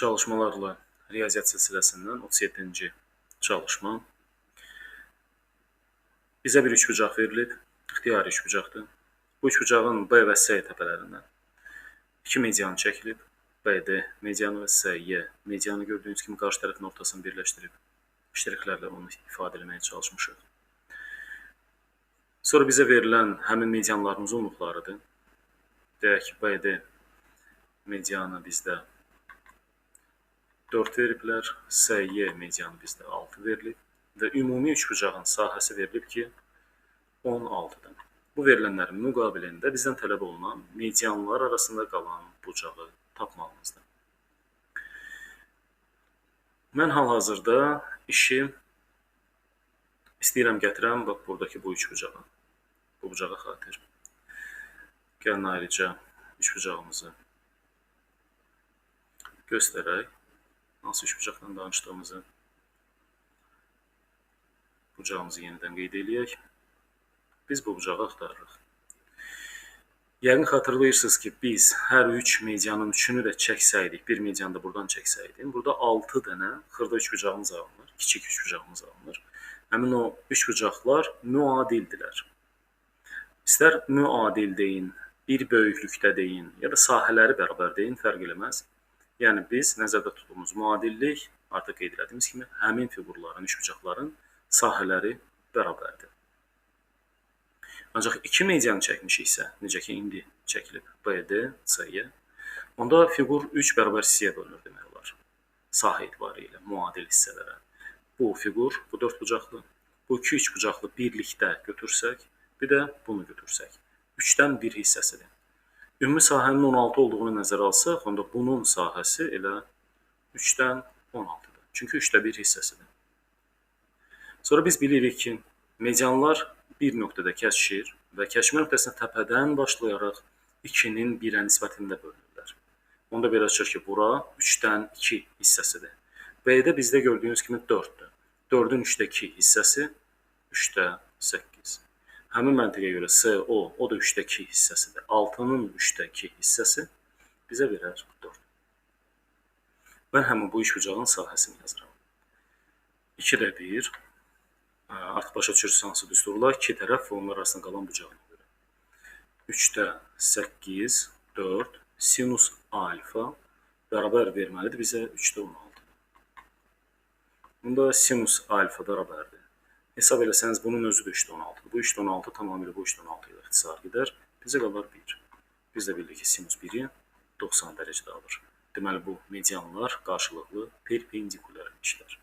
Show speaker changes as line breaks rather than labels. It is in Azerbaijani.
çalışmalarla riyaziyyat silsiləsindən 37-ci çalışma. Bizə bir üçbucaq verilib, ixtiyari üçbucaqdır. Bu üçbucağın B və S təpələrindən iki median çəkilib. BD medianı və SY medianı gördüyünüz kimi qarşı tərəfin ortasını birləşdirib ştrixlərlə onu ifadə etməyə çalışmışıq. Sonra bizə verilən həmin medianların uzunluqlarıdır. Deyək ki, BD medianı bizdə 4 veriblər, SY medianı bizdə 6 verilib və ümumi üçbucağın sahəsi verilib ki, 16-dır. Bu verilənlərin müqabilində bizdən tələb olunan medianlar arasında qalan bucağı tapmağımızdır. Mən hal-hazırda işi istəyirəm gətirəm bax buradakı bu üçbucağa. Bu bucağa xatir. Gəlin ayrıca üçbucağımızı göstərək. Hansı üçbucaqdan danışdığımızı bucağımızı yenidən qeyd eləyək. Biz bu bucağı axtarırıq. Yəqin xatırlayırsınız ki, biz hər üç medianın üçünü də çəksəydik, bir medianı da buradan çəksəydik, burada 6 dənə xırda üçbucağımız alınır, kiçik üçbucağımız alınır. Həmin o üçbucaqlar müadildilər. İstər müadil deyin, bir böyüklükdə deyin, ya da sahələri bərabər deyin, fərq eləməz. Yəni biz nəzərdə tutduğumuz müadillik artıq qeyd etdiyimiz kimi həmin fiqurların, üçbucaqların sahələri bərabərdir. Ancaq iki medianı çəkmişiksə, necə ki indi çəkilib BD, C-yə, onda fiqur 3 bərabər hissəyə bölünür demək olar. Sahə etibarı ilə müadil hissələrə. Bu fiqur, bu dörd bucaqlı, bu iki üç bucaqlı birlikdə götürsək, bir də bunu götürsək, 3-dən 1 hissəsidir. Ümumi sahənin 16 olduğunu nəzərə alsaq, onda bunun sahəsi elə 3-dən 16-dır. Çünki 3də 1 hissəsidir. Sonra biz bilirik ki, medianlar bir nöqtədə kəsişir və kəsişmə nöqtəsinə təpədən başlayaraq 2-nin 1-ə nisbətində bölünürlər. Onda belə çıxır ki, bura 3-dən 2 hissəsidir. B-də bizdə gördüyünüz kimi 4-dür. 4-ün 3də 2 hissəsi 3də 8. Həmin məntiqə görə CO, o da 3də 2 hissəsidir. 6-nın 3də 2 hissəsi bizə verər 4. Mən həmin bu üçbucağın sahəsini yazıram. 2də 1 artıq başa düşürsünüz hansı düsturlar, iki tərəf və onlar arasında qalan bucağına görə. 3-də 8, 4, sinus alfa bərabər verməlidir bizə 3-də 16. Bunda sinus alfa bərabərdir. Hesab eləsəniz bunun özü də 3-də 16-dır. Bu 3-də 16 tamamilə bu 3-də 16 ilə ixtisar gedər. Bizə qalar 1. Biz də bildik ki, sinus 1-i 90 dərəcədə alır. Deməli bu medianlar qarşılıqlı perpendikular işlər.